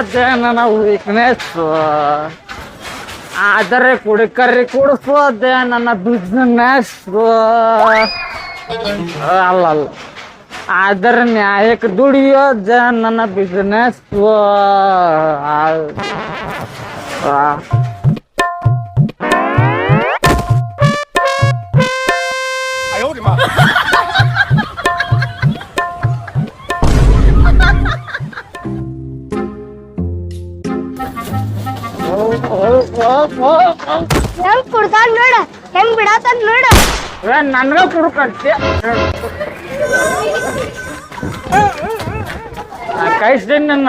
ಅದೇ ನನ್ನ ವೀಕ್ನೆಸ್ ಆದರೆ ಕುಡಿಕರಿ ಕುಡಿಸೋದೆ ನನ್ನ ಬಿಸ್ನೆಸ್ ಅಲ್ಲ ಅಲ್ಲ. ಆದರೆ ನ್ಯಾಯಕ್ಕೆ ದುಡಿಯೋದೆ ನನ್ನ ಬಿಸ್ನೆಸ್ ಹೆಂಗ್ ಕುಡ್ದಾನ್ ನೋಡ. ಹೆಂಗ್ ಬಿಡಾತನ್ ನೋಡ. ನನಗ ಕುಡ್ಕಂತೆ ಕೈಸ್ತೀನಿ ನನ್ನ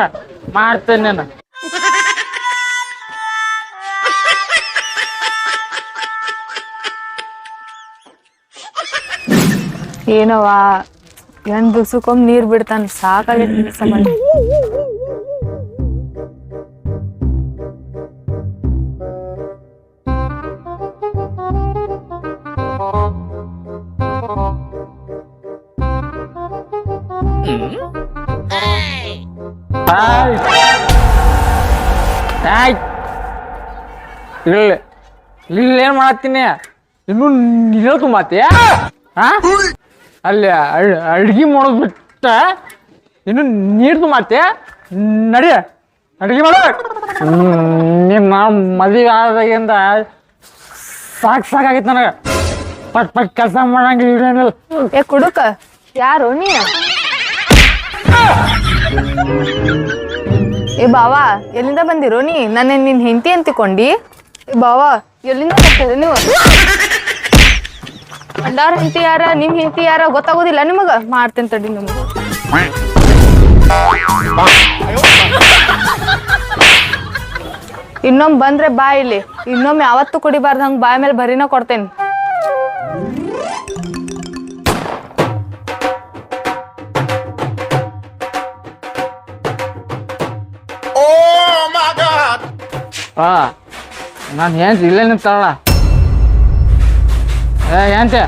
ಮಾಡ್ತೇನೆ ನಾನು ಏನವ ಎಂಟ್ ದಿವ್ಸಕ್ಕೊಮ್ಮೆ ನೀರ್ ಬಿಡ್ತಾನ? ಸಾಕಾಗಿ ಈ ಸಂಬಂಧ ಆಯ್ ಆಯ್ ಇಲ್ಲ ಇಲ್ಲ ಏನ್ ಮಾಡತ್ತೀನಿ ಇನ್ನು ನೀರು ಮಾತೆ ಹಾ ಅಲ್ಲಿ ಅಡ್ಗಿ ಮಾಡೋದ್ ಬಿಟ್ಟ ಇನ್ನು ನೀರು ಮಾತೆ ನಡಿ ಅಡ್ಗೆ ಮಾಡ ನಿಮ್ಮ ಮದುವೆ ಆದಾಗಿಂದ ಸಾಕ್ ಸಾಕಾಗೈತೆ ನನಗೆ ಪಟ್ ಪಟ್ ಕೆಲಸ ಮಾಡಂಗಿಲ್ಲ ಏ, ಕುಡುಕ, ಯಾರು ನೀ ಏ, ಬಾವಾ, ಎಲ್ಲಿಂದ ಬಂದಿರೋ ನೀ? ನನ್ನ ನಿನ್ ಹೆಂಡತಿ ಅಂತಿಕೊಂಡಿ. ಏ, ಬಾವಾ, ಎಲ್ಲಿಂದ ಬರ್ತೀರಿ ನೀವು? ಅಂಡಾರ್ ಹೆಂಡತಿ ಯಾರ, ನಿಮ್ ಹೆಂಡತಿ ಯಾರ ಗೊತ್ತಾಗೋದಿಲ್ಲ ನಿಮಗ? ಮಾಡ್ತೇನೆ ತಡಿ ನಿಮ್ಗೆ. ಇನ್ನೊಮ್ಮೆ ಬಂದ್ರೆ ಬಾ ಇಲ್ಲಿ. ಇನ್ನೊಮ್ಮೆ ಯಾವತ್ತೂ ಕುಡಿಬಾರ್ದು ಹಂಗ್ ಬಾಯ ಮೇಲೆ ಬರೀನ ಕೊಡ್ತೇನೆ. ಹಾ ನಾನು ಏನ್ ಇಲ್ಲೇ ನಿಂತಾಳ ಏ ಏನ್ತೆ?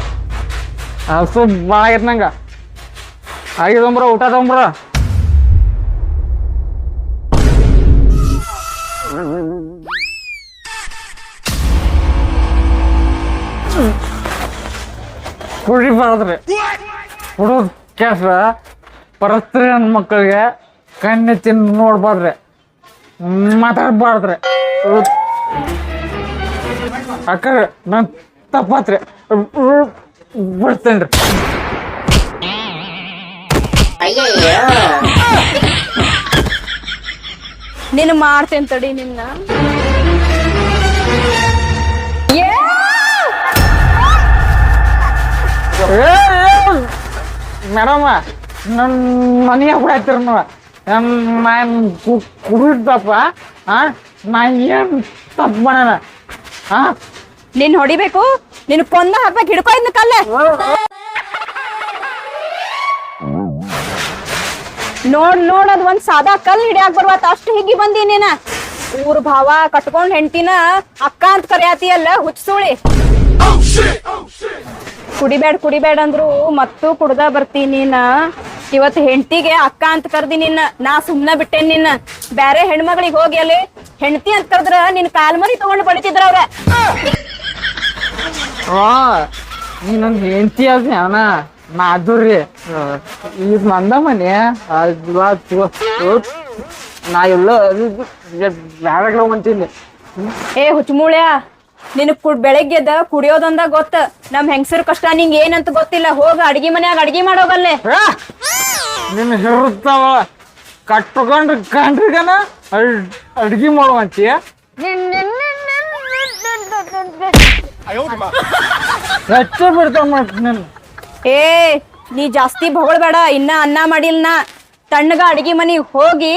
ಹಸು ಭಾಳ ಆಗೈತೆ ನಂಗೆ ಆಗಿದಂಬ್ರ ಊಟ ತಗೊಂಬ್ರ ಕುಡಿಬಾರ್ದ್ರಿ ಕುಡಿದ್ ಕೆಲಸ ಪರಸ್ತ್ರೀ ನನ್ನ ಮಕ್ಕಳಿಗೆ, ಕಣ್ಣು ತಿಂದು ನೋಡ್ಬಾರ್ದ್ರಿ ಮಾತಾಡ್ಬಾರ್ದ್ರಿ. ಅಕ್ಕ ನನ್ ತಪ್ಪಾತ್ರಿ. ಬಿಡ್ತೇನ್ರಿ ನಿನ್ ಮಾಡ್ತೇನೆ ತಡಿ ನಿನ್ನ. ಮೇಡಮ ನನ್ನ ಮನೆಗೆ ಬಿಡಾಯ್ತಿರ ನೀವು ನಾನು ಕುಡಿದಪ್ಪ ಹಾ ನಾ ಏನು ತಪ್ಪು ಮಾಡೋಣ ಹಾ ಹೊಡಿಬೇಕು? ನಿನ್ ಕೊಂದ ಹಾಕ್ಬೇಕು, ಹಿಡ್ಕೊ ಕಲ್ಲ. ನೋಡ್ ನೋಡ್, ಅದ್ ಒಂದ್ ಸಾದಾ ಕಲ್ ಹಿಡಿಯಾಕ್ ಬರ್ವಾತ ಅಷ್ಟು ಹಿಗ್ಗಿ ಬಂದಿ ನೀನ. ಊರ್ ಭಾವ, ಕಟ್ಕೊಂಡ್ ಹೆಂಡತಿನ ಅಕ್ಕ ಅಂತ ಕರಿಯಾತಿಯಲ್ಲ ಹುಚ್ಚುಳಿ ಕುಡಿಬೇಡ ಕುಡಿಬೇಡ ಅಂದ್ರು ಮತ್ತೂ ಕುಡ್ದ ಬರ್ತೀನಿ ನೀನ. ಇವತ್ತು ಹೆಂಡತಿಗೆ ಅಕ್ಕ ಅಂತ ಕರ್ದಿ ನಿನ್ನ. ನಾ ಸುಮ್ನ ಬಿಟ್ಟೇನ್ ನಿನ್ನ. ಬ್ಯಾರೆ ಹೆಣ್ಮಗಳಿಗೆ ಹೋಗಿ ಅಲ್ಲಿ ಹೆಂಡತಿ ಅಂತ ಕರೆದ್ರ ನಿನ್ ಕಾಲ್ಮರಿ ತಗೊಂಡು ಬಡಿತಿದ್ರ ಅವ್ರ. ಹಾ ನೀ ಹೆಂಡತಿ ಅದ ಅಣ್ಣ ಮಾಧುರ್ರಿ ಇದು ಮಂದ ಮನೆ. ನಾ ಎಲ್ಲ ಬ್ಯಾಡ ಹೊಂಟೀನಿ ಏ ಹುಚ್ಚಮೂಳ್ಯ ನಿನ್ ಕುಡ್ ಬೆಳಗ್ಗೆದ ಕುಡಿಯೋದೊಂದ ಗೊತ್ತ. ನಮ್ ಹೆಂಗಸರ್ ಕಷ್ಟ ನಿಂಗ್ ಏನಂತ ಗೊತ್ತಿಲ್ಲ. ಹೋಗ ಅಡ್ಗಿ ಮನ್ಯಾಗ ಅಡ್ಗಿ ಮಾಡೋಗಲ್ಲೆ. ನಿನ್ನ ಹೆರುತ್ತಾವ ಕಟ್ಕೊಂಡ್ರೆ ಕಂಡ್ರಿಗನ ಅಡ್ಗಿ ಮಾಡುವಂತೀಯ? ಹೆಚ್ಚು ಬಿಡ್ತಾವ ಮಾಡ್ತೀನಿ ಏ ನೀ ಜಾಸ್ತಿ ಬೇಡ ಇನ್ನ ಅನ್ನ ಮಾಡಿಲ್ನ. ತಣ್ಣಗ ಅಡ್ಗಿ ಮನಿಗ್ ಹೋಗಿ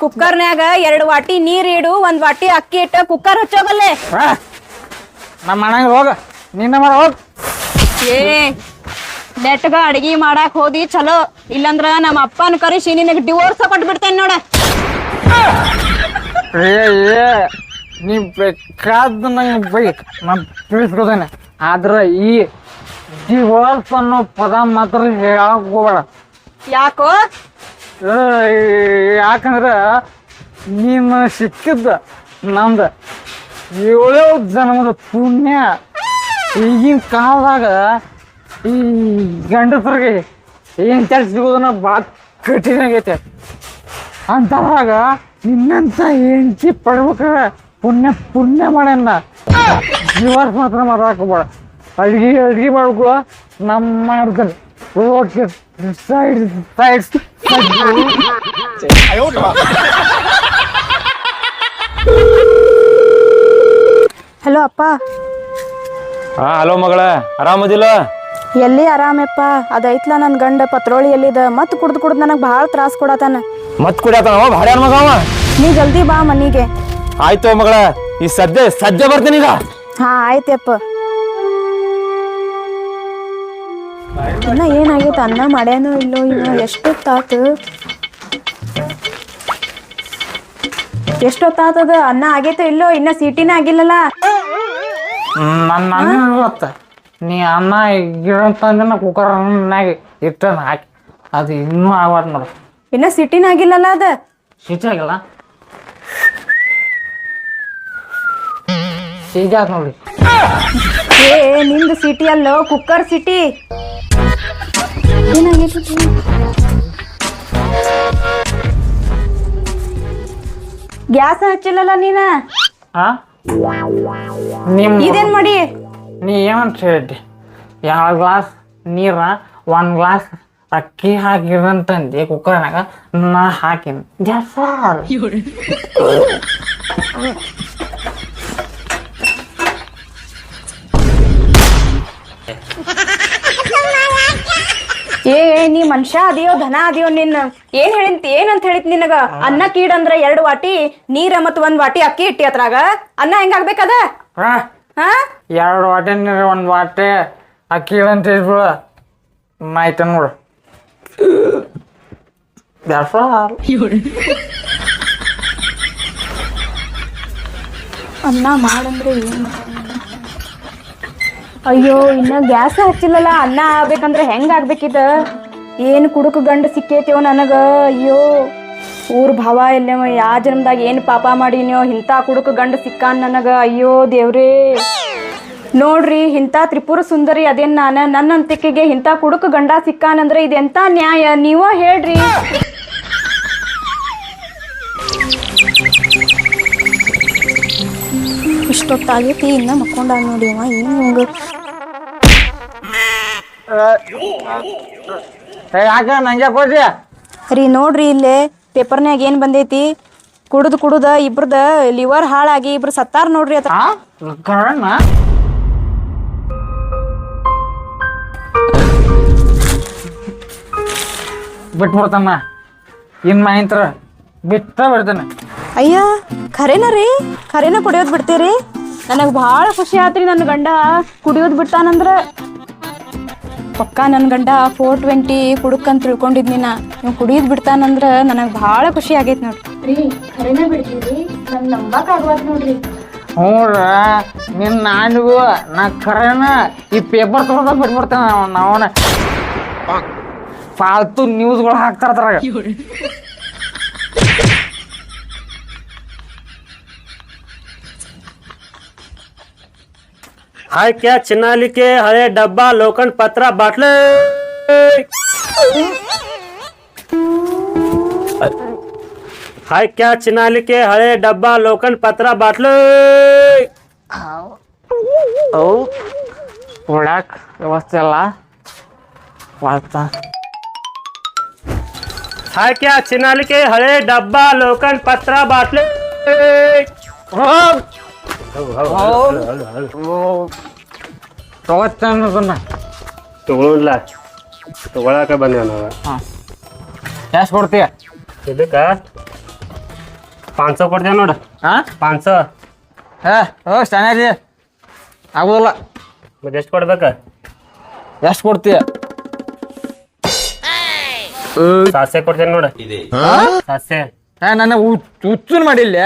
ಕುಕ್ಕರ್ನ್ಯಾಗ ಎರಡು ವಾಟಿ ನೀರ್ ಇಡು ಒಂದ್ ವಾಟಿ ಅಕ್ಕಿ ಇಟ್ಟ ಕುಕ್ಕರ್ ಹಚ್ಚೋಗಲ್ಲೇ. ನಮ್ಮ ಮನೆಗೆ ಹೋಗ. ನಿನ್ನ ಮಾಡ ಹೋಗ. ಏ ನೆಟ್ಗ ಅಡಿಗೆ ಮಾಡಾಕ್ ಹೋದಿ ಚಲೋ. ಇಲ್ಲಂದ್ರ ನಮ್ಮ ಅಪ್ಪನ ಕರೆಸಿ ನಿನಗೆ ಡಿವೋರ್ಸ್ ಕೊಟ್ಬಿಡ್ತೇನೆ ನೋಡ. ಏ ಏ ನೀ ಬೇಕಾದ ನಂಗೆ ಬೈ ನಾನು ತಿಳಿಸ್ಕೊತೇನೆ. ಆದ್ರೆ ಈ ಡಿವೋರ್ಸ್ ಅನ್ನೋ ಪದ ಮಾತ್ರ ಹೇಳಕ್ ಹೋಗ್ಬೇಡ. ಯಾಕೋ? ಯಾಕಂದ್ರೆ ನೀನು ಸಿಕ್ಕಿದ್ದ ನಮ್ದು ಏಳೇ ಜನ್ಮದ ಪುಣ್ಯ. ಈಗಿನ ಕಾಲದಾಗ ಈ ಗಂಡಸ್ರಿಗೆ ಏನ್ ಕೆಲಸ ಸಿಗೋದನ್ನ ಭಾಳ ಕಠಿಣ ಆಗೈತೆ ಅಂತವಾಗ ನಿನ್ನಂತ ಹೆಂಡತಿ ಪಡ್ಬೇಕಾದ್ರೆ ಪುಣ್ಯ ಪುಣ್ಯ ಮಾಡ್ಯನ್ನ ಜೀವರ್ಸ್ ಮಾತ್ರ ಮಾತಾಡ್ಕೋಬೇಡ ಅಡ್ಗೆ ಅಡ್ಗೆ ಮಾಡ್ಕೊ. ನಮ್ಮ ಮಾಡ್ತಾರೆ ಓಕೆ. Side side. ಹಲೋ ಅಪ್ಪ. ಹಾ ಹಲೋ ಮಗಳ ಆರಾಮದಿಲ್ಲ? ಎಲ್ಲಿ ಆರಾಮಪ್ಪ? ಅದೈತ್ಲ ನನ್ನ ಗಂಡ ಪತ್ರೋಳಿ ಎಲ್ಲಿದ ಮತ್ತೆ ಕುಡ್ದು ಕುಡ್ದು ನನಗೆ ಭಾಳ ತ್ರಾಸ ಕೊಡತಾನ. ಮತ್ ಕುಡಿಯತಾನವ ಭಾಳ ಮಗ ಅವ? ನೀ ಜಲ್ದಿ ಬಾ ಮನಿಗೆ. ಆಯ್ತು ಮಗಳ ಈ ಸದ್ಯ ಸದ್ಯ ಬರ್ತೀನಿ ಈಗ. ಹಾ ಆಯ್ತಪ್ಪ ಇನ್ನ ಏನಾಗೈತೆ? ಅನ್ನ ಮಾಡ್ಯಾನೋ ಇಲ್ಲೋ ಇವ ಎಷ್ಟೊತ್ತಾತು? ಎಷ್ಟೊತ್ತಾತದ? ಅನ್ನ ಆಗೈತೋ ಇಲ್ಲೋ? ಇನ್ನ ಸೀಟಿನ ಆಗಿಲ್ಲಲ್ಲ ನನ್ನ ಗೊತ್ತ ನೀ ಅನ್ನ ಕುಕ್ಕರ್ ಕುಕ್ಕರ್ನಾಗ ಇಟ್ಟನ ಹಾಕಿ. ಅದು ಇನ್ನೂ ಆಗ್ಬಾರ್ದು ನೋಡು. ಇನ್ನ ಸಿಟಿನ ಆಗಿಲ್ಲಲ್ಲ ಅದ? ಸಿಟ್ಟಾಗಿಲ್ಲ ಸೀಜಾತ್ ನೋಡಿ. ಏ ನಿಂದು ಸಿಟಿ ಅಲ್ಲೋ? ಕುಕ್ಕರ್ ಸಿಟಿ? ಏನಾಗೈತಿ? ಗ್ಯಾಸ್ ಹಚ್ಚಿಲ್ಲಲ್ಲ ನೀನ? ಆ? ನಿಮ್ಮ ಇದೇನ್ ಮಾಡಿ? ನೀ ಏನಂತ ಹೇಳಿದ್ದೆ? ಎರಡು ಗ್ಲಾಸ್? ನೀರ? ಒಂದು ಗ್ಲಾಸ್ ಅಕ್ಕಿ ಹಾಕಿರಂತಂದೆ ಕುಕ್ಕರ್ನಾಗ ನಾ ಹಾಕಿನಿ. ಜಾಸ್ತಿ ಏ. ಏ, ನೀ ಮನುಷ್ಯ ಅದಿಯೋ ಧನ ಅದಿಯೋ ನಿನ್ನ ಏನ್ ಹೇಳಿಂತ ಏನಂತ ಹೇಳಿತ್ ನಿನಗ? ಅನ್ನ ಕೀಡ್ ಅಂದ್ರ ಎರಡು ವಾಟಿ ನೀರ ಮತ್ ಒಂದ್ ವಾಟಿ ಅಕ್ಕಿ ಇಟ್ಟಿ ಅದ್ರಾಗ. ಅನ್ನ ಹೆಂಗಾಗ್ಬೇಕದ ಹಾ. ಹಾ? ಎರಡು ವಾಟೆ ನೀರು ಒಂದು ವಾಟೆ ಅಕ್ಕಿ ಅಂತ ಹೇಳ್ಬಿಡ ಮಾಯ್ತ ನೋಡು. ಅನ್ನ ಮಾಡಂದ್ರೆ ಏನ್ ಅಯ್ಯೋ, ಇನ್ನ ಗ್ಯಾಸ್ ಹಚ್ಚಿಲ್ಲಲ್ಲ, ಅನ್ನ ಆಗ್ಬೇಕಂದ್ರೆ ಹೆಂಗ್ ಆಗ್ಬೇಕಿದ? ಏನ್ ಕುಡುಕ ಗಂಡ ಸಿಕ್ಕೇತಿಯೋ ನನಗ? ಅಯ್ಯೋ, ಊರ್ ಭಾವ ಎಲ್ಲವ ಯಾ ಜನ್ಮದಾಗ ಏನ್ ಪಾಪ ಮಾಡೀನ್ಯೋ? ಇಂಥ ಕುಡುಕ ಗಂಡ ಸಿಕ್ಕಾನ್ ನನಗ. ಅಯ್ಯೋ, ದೇವ್ರೇ. ನೋಡ್ರಿ, ಇಂಥ ತ್ರಿಪುರ ಸುಂದರಿ ಅದೇನ್ ನಾನ? ನನ್ನ ಅಂತಿಕೆಗೆ ಇಂಥ ಕುಡುಕ ಗಂಡ ಸಿಕ್ಕಾನಂದ್ರೆ ಇದೆಂತ ನ್ಯಾಯ? ನೀವ ಹೇಳ್ರಿ. ಇಷ್ಟೊತ್ತಾಗೈತಿ ಇನ್ನ ಮಕ್ಕೊಂಡ ನೋಡಿ ಅವ ಏನು ಹಂಗ ಯಾಕ ನಂಗೆ ಕೊಡ್ರಿ ರೀ ನೋಡ್ರಿ ಇಲ್ಲೇ ಪೇಪರ್ನ್ಯಾಗ ಏನ್ ಬಂದೈತಿ? ಕುಡ್ದು ಕುಡ್ದ ಇಬ್ರದ ಲಿವರ್ ಹಾಳಾಗಿ ಇಬ್ರು ಸತ್ತಾರ ನೋಡ್ರಿ ಅತ ಕಾರಣ? ಬಿಟ್ಬಿಡ್ತಾನ ಇನ್ ಮಾಹಿಂತ್ರ ಬಿಟ್ಟ ಬಿಡ್ತಾನೆ. ಅಯ್ಯ ಖರೇನ ರೀ? ಖರೇನ ಕುಡಿಯೋದ್ ಬಿಡ್ತೀರಿ? ನನಗ್ ಭಾಳ ಖುಷಿ ಆತ್ರಿ ನನ್ನ ಗಂಡ. ಕುಡಿಯೋದ್ ಬಿಡ್ತಾನಂದ್ರ. ಪಕ್ಕ ನನ್ನ ಗಂಡ ಫೋರ್ ಟ್ವೆಂಟಿ ಕುಡುಕಂತ ತಿಳ್ಕೊಂಡಿದ್ನಿ ನಾ ನೀವು ಕುಡಿಯೋದ್ ಬಿಡ್ತಾನಂದ್ರ ನನಗ್ ಭಾಳ ಖುಷಿ ಆಗೈತ್ ನೋಡ್ರಿ ಖರೇನ ಬಿಡ್ತೀರಿ? ನಂಗೆ ನಂಬಕ್ ಆಗ್ವತ್ ನೋಡ್ರಿ. ಹ್ಞೂರ ನಿನ್ನ ನಾಡಿಗೂ ನಾ ಖರೇನ ಈ ಪೇಪರ್ ಬಿಟ್ಬಿಡ್ತಾನ ಅವನ ಫಾಲ್ತು ನ್ಯೂಸ್ಗಳು ಹಾಕ್ತಾರ हाय क्या चिनाली लिखे हरे डब्बा लोकन पत्रा बाटले? हाय क्या चिनाली लिखे हरे डब्बा लोकन पत्रा बाटले? ओ ओळख व्यवस्थेला वाचता हाय क्या चिनाली लिखे हरे डब्बा लोकन पत्रा बाटले? हो ತಗೋತಾನ ಅದನ್ನ ತಗೊಳ್ಳ ತಗೊಳಕ ಬಂದೆ ನಾವು ಎಷ್ಟು ಕೊಡ್ತೀಯ? ಇದಕ್ಕ ಪಾಂಚ ಸौ ಕೊಡ್ತೇವೆ ನೋಡು. ಹಾ? ಪಾಂಚ್ ಸौ ಹೇ ಓ ಚೆನ್ನಾಗಿ ಆಗೋದಿಲ್ಲ. ಮತ್ತೆ ಎಷ್ಟು ಕೊಡ್ಬೇಕ? ಎಷ್ಟು ಕೊಡ್ತೀಯ? ಸಾಸೆ ಕೊಡ್ತೇನೆ ನೋಡು. ಸಾಸೆ ಹಾಂ ನನ್ನ ಹುಚ್ಚನ್ ಮಾಡಿಲ್ಲ?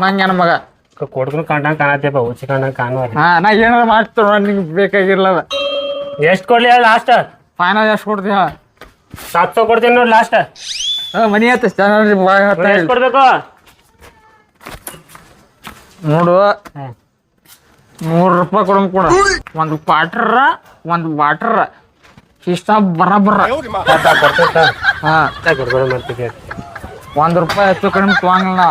ನನ್ನ ಮಗ. ಕೊಡ್ಕೊಂಡು ಕಂಡಂಗೆ ಕಾಣತ್ತೇಪ ಹುಚ್ಚಿ ಕಂಡಂಗೆ ಕಾಣುವ ಹಾ ನಾ ಏನಾರ ಮಾಡ್ತೀರ ನಿಂಗೆ ಬೇಕಾಗಿರ್ಲದ. ಎಷ್ಟು ಕೊಡ್ಲಿ ಹೇಳಿ ಲಾಸ್ಟ್ ಫೈನಲ್ ಎಷ್ಟು ಕೊಡ್ತೀಯ? ಸಾತ್ ಸौ ಕೊಡ್ತೀನಿ ನೋಡಿ ಲಾಸ್ಟ್ ಹಾ, ಮನಿ ಹಾಕ್ತಾ ಎಷ್ಟ್ ಕೊಡ್ಬೇಕು? ನೋಡು. ನೂರು ರೂಪಾಯಿ ಕೊಡಮ್ ಕೊಡ. ಒಂದು ಪಾಟ್ರ ಒಂದು ವಾಟ್ರ ಇಷ್ಟ ಬರಬರ. ಹಾ ಒಂದ್ ರೂಪಾಯಿ ಹೆಚ್ಚು ಕಡಿಮೆ ತೊಗೊಂಗಿಲ್ಲ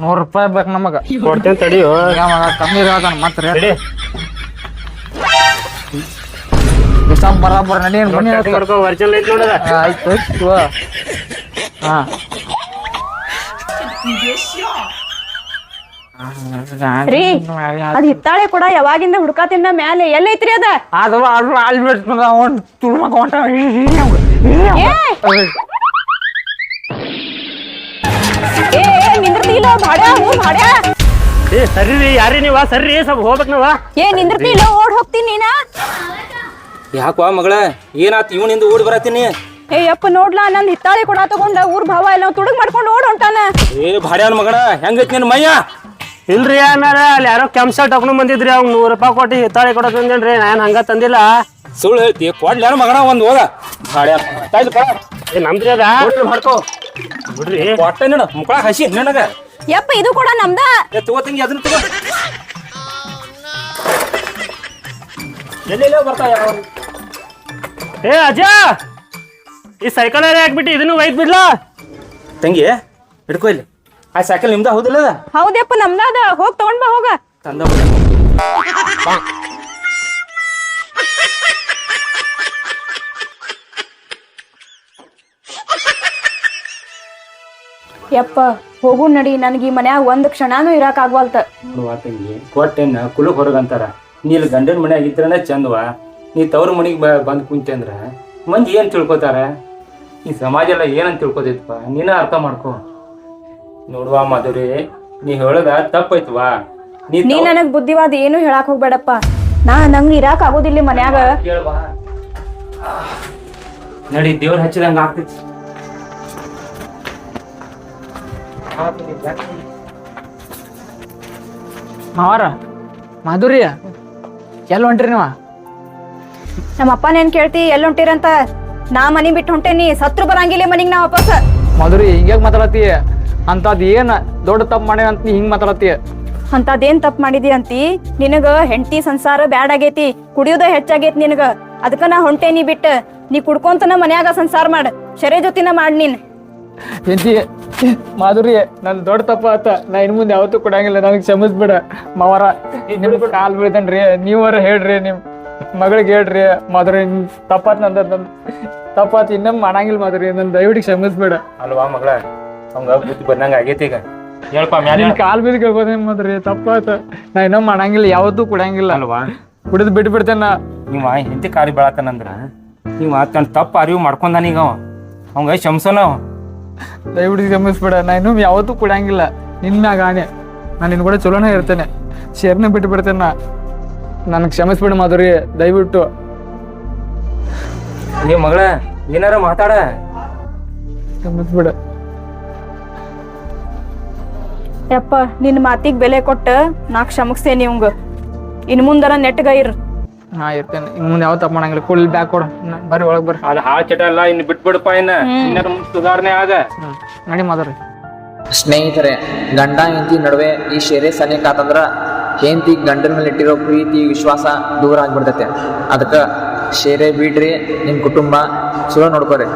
ನೂರು ರೂಪಾಯಿ ಬೇಕು ನಮಗ ಕೊಡ್ತೇನೆ ತಡಿಯೋ ಈಗ ಮಗ ಕಮ್ಮಿ ಹೇಳ್ತಾನ ಮತ್ತೆ ರೇಟ್ ಬರಬರ ನಡಿ ಮನಿ ಆತ. ಮಾಡ್ಕೋ ಒರಿಜಿನಲ್ ಐತಿ ನೋಡದ ಆಯ್ತು ಆಯ್ತು ಹಾ ರೀ ಅದ್ ಹಿತ್ತಾಳೆ ಕೂಡ ಯಾವಾಗಿಂದ ಹುಡ್ಕಾತಿಂದ ಮ್ಯಾಲೆ ಎಲ್ಲೈತ್ರಿ ಅದ ಅದು ಅದು ಅಲ್ಲಿ ಬಿಡ್ತದ ಅವ್ನು ತುಳ್ಮಕ ಇಲ್ಲ ಭಾಡ್ಯಾ ಹ್ಞೂ ಭಾಡ್ಯಾ. ಏ ಸರಿ ರೀ ಯಾರಿ ನೀವ? ಸರಿ ಸ್ವಲ್ಪ ಹೋಗ್ಬೇಕು ನಾವ ಏ ನಿಂದ್ರತಿ ಇಲ್ಲ ಓಡ್ ಹೋಗ್ತೀನಿ ನೀನ. ಯಾಕವಾ ಮಗಳ ಏನಾತ್ ಇವನಿಂದ ಓಡಿ ಬರತ್ತೀನಿ? ಏ ಅಪ್ಪ ನೋಡ್ಲಾ ನನ್ ಹಿತ್ತಾಳಿ ಕೊಡ ತಗೊಂಡ ಊರ್ ಭಾವ ಎಲ್ಲ ತುಡುಗ್ ಮಾಡ್ಕೊಂಡು ಓಡ್ ಹೊಂಟಾನ. ಏ ಭಾಡ್ಯಾನ ಮಗಳ ಹೆಂಗೈತಿ ನಿನ್ ಮಯ್ಯ ಇಲ್ರಿ ಅನ್ನಾರ ಅಲ್ಲಿ ಯಾರೋ ಕೆಂಪ್ ಶರ್ಟ್ ಹಾಕೊಂಡು ಬಂದಿದ್ರಿ ಅವ್ನು ನೂರು ರೂಪಾಯಿ ಕೊಟ್ಟು ಹಿತ್ತಾಳಿ ಕೊಡೋ ತಂದೇನ್ರಿ ನಾನು ಹಂಗ ತಂದಿಲ್ಲ. ಸುಳ್ಳು ಹೇಳ್ತಿ ಕೊಡ್ಲ್ಯಾನ ಮಗನ ಒಂದ್ ಹೋದ? ಭಾಡ್ಯಾನ ತಾಯ್ದು ಏ ನಮ್ದ್ರಿ ಅದ. ಮಾಡ್ಕೋ. ಬಿಡ್ರಿ. ಕೊಟ್ಟ ನೋಡ ಮುಕ್ಕಳ ಹಸಿ ನಿನಗ. ಯಪ್ಪ ಇದು ಕೂಡ ನಮ್ದ? ಏ ತಗೋ ತಂಗಿ ಅದನ್ನ ತಗೋ. ಎಲ್ಲೆಲ್ಲೋ ಬರ್ತಾವ ಏ ಅಜ್ಜ! ಈ ಸೈಕಲ್ ಹಾಕ್ಬಿಟ್ಟು ಇದನ್ನು ಒಯ್ದು ಬಿಡ್ಲಾ. ತಂಗಿ ಹಿಡ್ಕೊ ಇಲ್ಲಿ. ಆ ಸೈಕಲ್ ನಿಮ್ದ ಹೌದಿಲ್ಲ? ಅದ? ಹೌದಪ್ಪ ನಮ್ದ ಅದ. ಹೋಗ್ ತಗೊಂಡ್ ಬಾ ಹೋಗ. ತಂದ ಯಪ್ಪ ಹೋಗು ನಡಿ ನನಗೆ ಈ ಮನ್ಯಾಗ ಒಂದು ಕ್ಷಣನೂ ಇರಾಕ್ ಆಗ್ವಲ್ತ ನೋಡುವ ತಂಗಿ ಕೊಟ್ಟೆನ್ನ ಕುಲಕ್ ಹೊರಗಂತಾರ. ನೀ ಇಲ್ಲಿ ಗಂಡನ ಮನ್ಯಾಗ ಇದ್ರನ ಚಂದವ ನೀ ತವ್ರ ಮನಿಗೆ ಬಂದು ಕುಂತೆ ಅಂದ್ರ ಮಂದಿ ಏನ್ ತಿಳ್ಕೊತಾರ? ಈ ಸಮಾಜ ಎಲ್ಲ ಏನಂತ ತಿಳ್ಕೊತೈತಪ್ಪ ನೀನ ಅರ್ಥ ಮಾಡ್ಕೊ. ನೋಡುವ ಮಾಧುರಿ ನೀ ಹೇಳದ ತಪ್ಪೈತ್ವಾ? ನೀ ನೀ ನನಗ್ ಬುದ್ಧಿವಾದ ಏನು ಹೇಳಕ್ ಹೋಗ್ಬೇಡಪ್ಪ. ನಾ ನಂಗ್ ಇರಾಕ್ ಆಗೋದಿಲ್ಲ ಮನ್ಯಾಗ. ನಡಿ ದೇವ್ರ ಹಚ್ಚಿದಂಗ ಆಗ್ತೈತಿ. ಮಾವಾರ ಮಾಧುರಿ ಎಲ್ಲಿ ಹೊಂಟ್ರಿ ನೀವ? ನಮ್ಮ ಅಪ್ಪನೇನ್ ಕೇಳ್ತಿ ಎಲ್ಲಿ ಹೊಂಟಿರಂತ? ನಾ ಮನಿ ಬಿಟ್ಟು ಹೊಂಟೇನಿ ಸತ್ರು ಬರಂಗಿಲ್ಲ ಮನಿಗ್ ನಾ ವಾಪಸ್. ಮಾಧುರಿ ಹಿಂಗ್ಯಾಗ ಮಾತಾಡತ್ತೀಯ ಅಂತದ್ ಏನ್ ದೊಡ್ಡ ತಪ್ಪು ಮಾಡಿ ಅಂತ ನೀ ಹಿಂಗ್ ಮಾತಾಡತಿ ಅಂತದೇನ್ ತಪ್ಪು ಮಾಡಿದಿ ಅಂತಿ? ನಿನಗ ಹೆಂಡತಿ ಸಂಸಾರ ಬ್ಯಾಡ್ ಆಗೈತಿ ಕುಡಿಯೋದ ಹೆಚ್ಚಾಗೈತಿ ನಿನಗ. ಅದಕ್ಕ ನಾ ಹೊಂಟೇನಿ ಬಿಟ್ಟ. ನೀ ಕುಡ್ಕೊಂತನ ಮನ್ಯಾಗ ಸಂಸಾರ ಮಾಡ ಶರೇ ಜೊತಿನ ಮಾಡ್ ನೀನ್. ಎಂತಿ ಮಾಧುರಿ ನನ್ನ ದೊಡ್ಡ ತಪ್ಪ ಆತ. ನಾ ಇನ್ ಮುಂದೆ ಯಾವತ್ತೂ ಕೊಡಂಗಿಲ್ಲ. ನನಗೆ ಕ್ಷಮಿಸ್ಬಿಡ. ಮಾವರ ನಿಮ್ ಕಾಲ್ ಬೀಳ್ತೇನ್ರಿ ನೀವರ ಹೇಳ್ರಿ ನಿಮ್ ಮಗಳಿಗೆ ಹೇಳ್ರಿ. ಮಾಧುರಿ ತಪ್ಪಾತ್ ನಂದ ತಪ್ಪಾತ್ ಇನ್ನೊಮ್ಮೆ ಮಾಡಂಗಿಲ್ಲ ಮಾಧುರಿ. ನನ್ ದಯವಿಟ್ಟು ಕ್ಷಮಿಸ್ಬೇಡ. ಅಲ್ವಾ ಮಗಳ? ಅವಂಗ ಬುದ್ಧಿ ಬಂದಂಗ ಆಗೈತಿ ಈಗ. ಹೇಳ್ಪ ಮ್ಯಾಲ ಕಾಲ್ ಬೀದ್ ಕೇಳ್ಬೋದೇನ್ ಮಾಧುರಿ. ತಪ್ಪಾತ. ನಾ ಇನ್ನೊಮ್ಮೆ ಮಾಡಂಗಿಲ್ಲ ಯಾವತ್ತೂ ಕೊಡಂಗಿಲ್ಲ. ಅಲ್ವಾ? ಕುಡಿದ್ ಬಿಟ್ಟು ಬಿಡ್ತೇನ ನಾ. ನೀವ ಹೆಂಡತಿ ಕಾಲಿ ಬೆಳಕನಂದ್ರ ನೀವ ತನ್ನ ತಪ್ಪು ಅರಿವು ಮಾಡ್ಕೊಂಡಾನೀಗ ಅವ. ಅವಂಗ ಶಂಸನ ಅವ. ದಯವಿಟ್ಟು ಗಮನಿಸ್ಬೇಡ. ನಾ ಇನ್ನೂ ಯಾವತ್ತೂ ಕೊಡಂಗಿಲ್ಲ. ನಿನ್ನ ಮ್ಯಾಗ ಆನೆ. ನಾನು ನಿನ್ನ ಕೂಡ ಚಲೋನೇ ಇರ್ತೇನೆ. ಶೇರ್ನ ಬಿಟ್ಟು ಬಿಡ್ತೇನೆ ನಾ. ನನಗೆ ಕ್ಷಮಿಸ್ಬಿಡು ಮಾಧುರಿ. ದಯವಿಟ್ಟು. ನೀ ಮಗಳ ಏನಾರ ಮಾತಾಡ. ಕ್ಷಮಿಸ್ಬಿಡ. ಯಪ್ಪ ನಿನ್ನ ಮಾತಿಗೆ ಬೆಲೆ ಕೊಟ್ಟ ನಾ ಕ್ಷಮಿಸ್ತೇನೆ ಇವಂಗ. ಇನ್ ಮುಂದರ ನೆಟ್ಟಗ ಇರ್. ಹಾ ಇರ್ತೇನೆ. ಇನ್ ಮುಂದೆ ಯಾವ ತಪ್ಪ ಮಾಡಂಗಿಲ್ಲ ಫುಲ್ ಬ್ಯಾಕ್ ಕೊಡು. ನ- ಬರ್ರಿ ಒಳಗ್ ಬರ್ರಿ. ಅದು ಹಾಳು ಚಟ ಅಲ್ಲ ಇನ್ನು ಬಿಟ್ಬಿಡಪ್ಪ ಇನ್ನ. ಇನ್ನಾರ ಮುಂದ್ ಸುಧಾರಣೆ ಆಗ ಹ್ಮ್. ನಡಿ ಮಾದ್ರಿ ಸ್ನೇಹಿತರೆ ಗಂಡ ಹೆಂಡತಿ ನಡುವೆ ಈ ಶೇರೆ ಸನಿಕ ಆತಂದ್ರ ಹೆಂಡತಿ ಗಂಡನ ಮೇಲೆ ಇಟ್ಟಿರೋ ಪ್ರೀತಿ ವಿಶ್ವಾಸ ದೂರ ಆಗ್ಬಿಡ್ತೈತೆ. ಅದಕ್ಕ ಶೇರೆ ಬಿಡ್ರಿ ನಿಮ್ಮ ಕುಟುಂಬ ಚಲೋ ನೋಡ್ಕೋರಿ